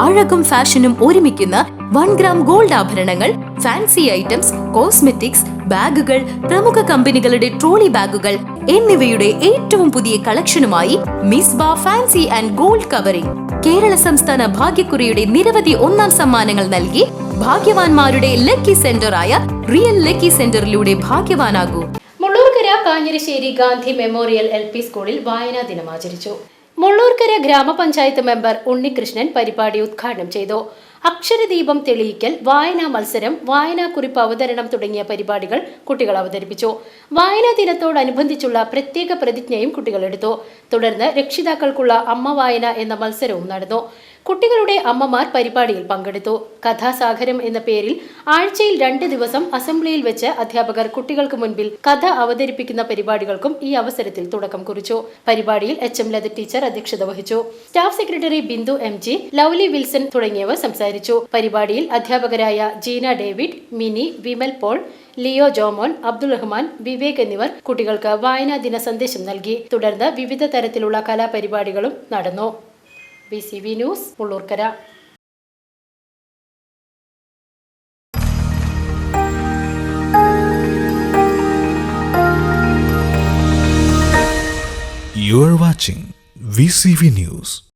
അഴകും ഫാഷനും ഒരുമിക്കുന്ന one gram gold ആഭരണങ്ങൾ ഫാൻസി ഐറ്റംസ് കോസ്മെറ്റിക്സ് ബാഗുകൾ പ്രമുഖ കമ്പനികളുടെ ട്രോളി ബാഗുകൾ എന്നിവയുടെ ഏറ്റവും പുതിയ കളക്ഷനുമായി മിസ് ബാ fancy and gold covering. Kerala സംസ്ഥാന ഭാഗ്യക്കുറിയുടെ നിരവധി ഒന്നാം സമ്മാനങ്ങൾ നൽകി ഭാഗ്യവാന്മാരുടെ ലക്കി സെന്ററായ റിയൽ ലക്കി സെന്ററിലൂടെ ഭാഗ്യവാനാകൂ. Mullurkara Kanjirassery Gandhi memorial L P സ്കൂളിൽ വായനാ ദിനം ആചരിച്ചു. മുള്ളൂർക്കര ഗ്രാമപഞ്ചായത്ത് മെമ്പർ ഉണ്ണികൃഷ്ണൻ പരിപാടി ഉദ്ഘാടനം ചെയ്തു. അക്ഷരദീപം തെളിയിക്കൽ വായനാ മത്സരം വായനാ കുറിപ്പ് അവതരണം തുടങ്ങിയ പരിപാടികൾ കുട്ടികൾ അവതരിപ്പിച്ചു. വായനാ ദിനത്തോടനുബന്ധിച്ചുള്ള പ്രത്യേക പ്രതിജ്ഞയും കുട്ടികൾ എടുത്തു. തുടർന്ന് രക്ഷിതാക്കൾക്കുള്ള അമ്മ വായന എന്ന മത്സരവും നടന്നു. കുട്ടികളുടെ അമ്മമാർ പരിപാടിയിൽ പങ്കെടുത്തു. കഥാസാഗരം എന്ന പേരിൽ ആഴ്ചയിൽ രണ്ട് ദിവസം അസംബ്ലിയിൽ വെച്ച് അധ്യാപകർ കുട്ടികൾക്ക് മുൻപിൽ കഥ അവതരിപ്പിക്കുന്ന പരിപാടികൾക്കും ഈ അവസരത്തിൽ തുടക്കം കുറിച്ചു. പരിപാടിയിൽ എച്ച് എം ലത ടീച്ചർ അധ്യക്ഷത വഹിച്ചു. Staff secretary Bindu M G Lovely Wilson തുടങ്ങിയവർ സംസാരിച്ചു. പരിപാടിയിൽ അധ്യാപകരായ Jeena David Mini Vimal Paul Leo Jomon Abdul Rahman Vivek എന്നിവർ കുട്ടികൾക്ക് വായനാ ദിന സന്ദേശം നൽകി. തുടർന്ന് വിവിധ തരത്തിലുള്ള കലാപരിപാടികളും നടന്നു. B C V news Ullurkara You are watching VCV News.